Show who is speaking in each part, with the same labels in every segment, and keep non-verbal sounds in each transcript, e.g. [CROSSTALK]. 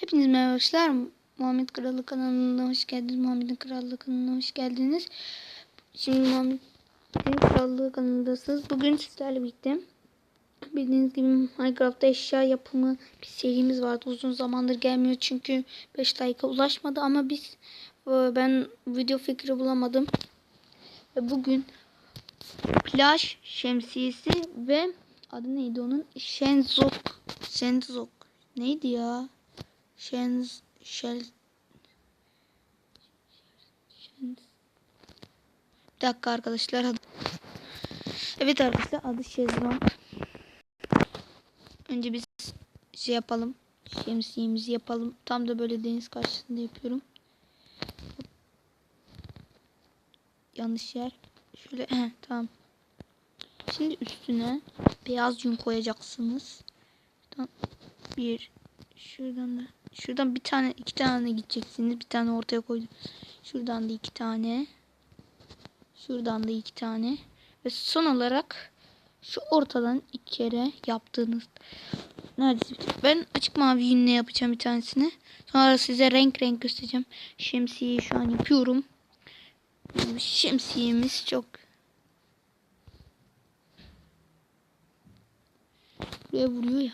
Speaker 1: Hepiniz merhaba arkadaşlar. Muhammed Krallığı kanalına hoş geldiniz. Muhammed'in Krallığı kanalına hoş geldiniz. Şimdi Muhammed'in Krallığı kanalındasınız. Bugün sizlerle birlikte bildiğiniz gibi Minecraft'ta eşya yapımı bir serimiz vardı. Uzun zamandır gelmiyor çünkü 5 like ulaşmadı ama biz e, ben video fikri bulamadım. Bugün plaj şemsiyesi ve adı neydi onun? Shenzok. Shenzok. Neydi ya? Shenz Shell Shenz Bir dakika arkadaşlar. Evet arkadaşlar adı şezlong. Önce biz şey yapalım. Şemsiyemizi yapalım. Tam da böyle deniz karşısında yapıyorum. Yanlış yer. Şöyle heh, [CLEARS THROAT] tamam. Şimdi üstüne beyaz yün koyacaksınız. Tamam. Bir şuradan da şuradan bir tane iki tane gideceksiniz. Bir tane ortaya koydum. Şuradan da iki tane. Şuradan da iki tane. Ve son olarak şu ortadan iki kere yaptığınız neredeyse. Ben açık mavi yünle yapacağım bir tanesini. Sonra size renk renk göstereceğim. Şemsiyeyi şu an yapıyorum. Şemsiyemiz çok Buraya vuruyor ya.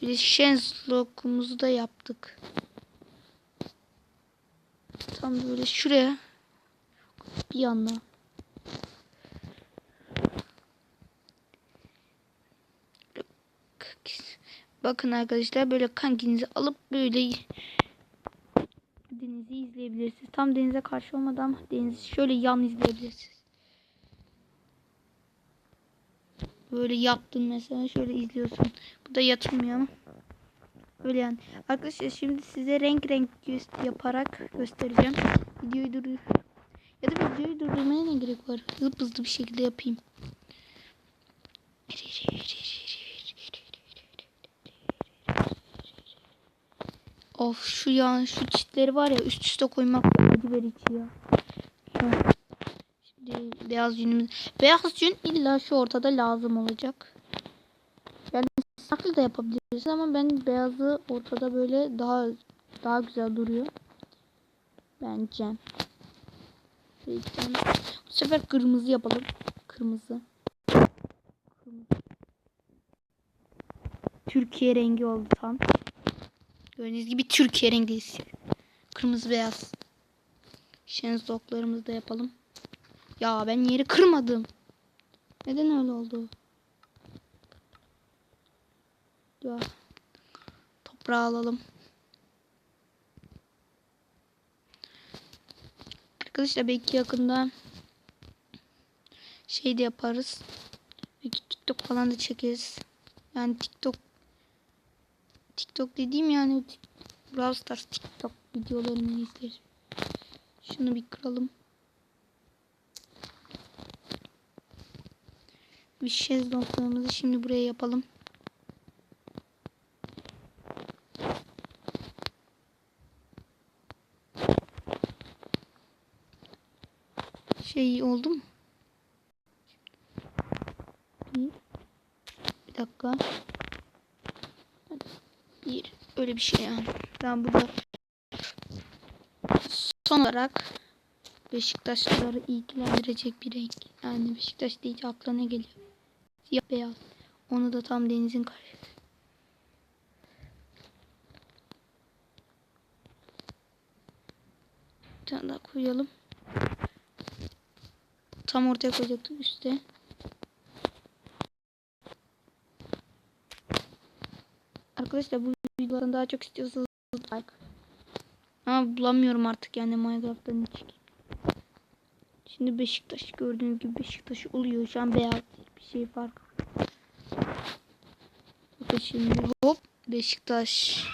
Speaker 1: Şöyle şenzlokumuzu da yaptık. Tam böyle şuraya bir yana. Bakın arkadaşlar böyle kankinizi alıp böyle denizi izleyebilirsiniz. Tam denize karşı olmadan denizi şöyle yan izleyebilirsiniz. Böyle yattın mesela şöyle izliyorsun. Bu da yatılmıyor ama. Öyle yani. Arkadaşlar şimdi size renk renk yaparak göstereceğim. Videoyu duruyor. Ya da videoyu durdurmaya ne gerek var? Hızlı hızlı bir şekilde yapayım. Of şu ya şu çitleri var ya üst üste koymak acı verici ya. Beyaz yünümüz. Beyaz yün illa şu ortada lazım olacak. Yani farklı da yapabiliriz ama ben beyazı ortada böyle daha daha güzel duruyor. Bence. Bu sefer kırmızı yapalım. Kırmızı. Kırmızı. Türkiye rengi oldu tam. Gördüğünüz gibi Türkiye rengiyiz. Kırmızı beyaz. Şenzoklarımızı da yapalım. Ya ben yeri kırmadım. Neden öyle oldu? Ya. Toprağı alalım. Arkadaşlar belki yakında şey de yaparız. Belki TikTok falan da çekeriz. Yani TikTok TikTok dediğim yani Brawl Stars TikTok videolarını izleriz. Şunu bir kıralım. Bir şezlonglarımızı şimdi buraya yapalım. Şey oldu mu? Bir, dakika. Bir öyle bir şey yani. Ben burada son olarak Beşiktaşlıları ilgilendirecek bir renk. Yani Beşiktaş deyince aklına geliyor? Siyah beyaz. Onu da tam denizin karşısı. Bir tane daha koyalım. Tam ortaya koyacaktık üstte. Arkadaşlar bu videodan daha çok istiyorsanız like. Ama bulamıyorum artık yani Minecraft'tan hiç. Şimdi Beşiktaş gördüğünüz gibi Beşiktaş oluyor. Şu an beyaz bir şey fark. Bakın şimdi hop Beşiktaş.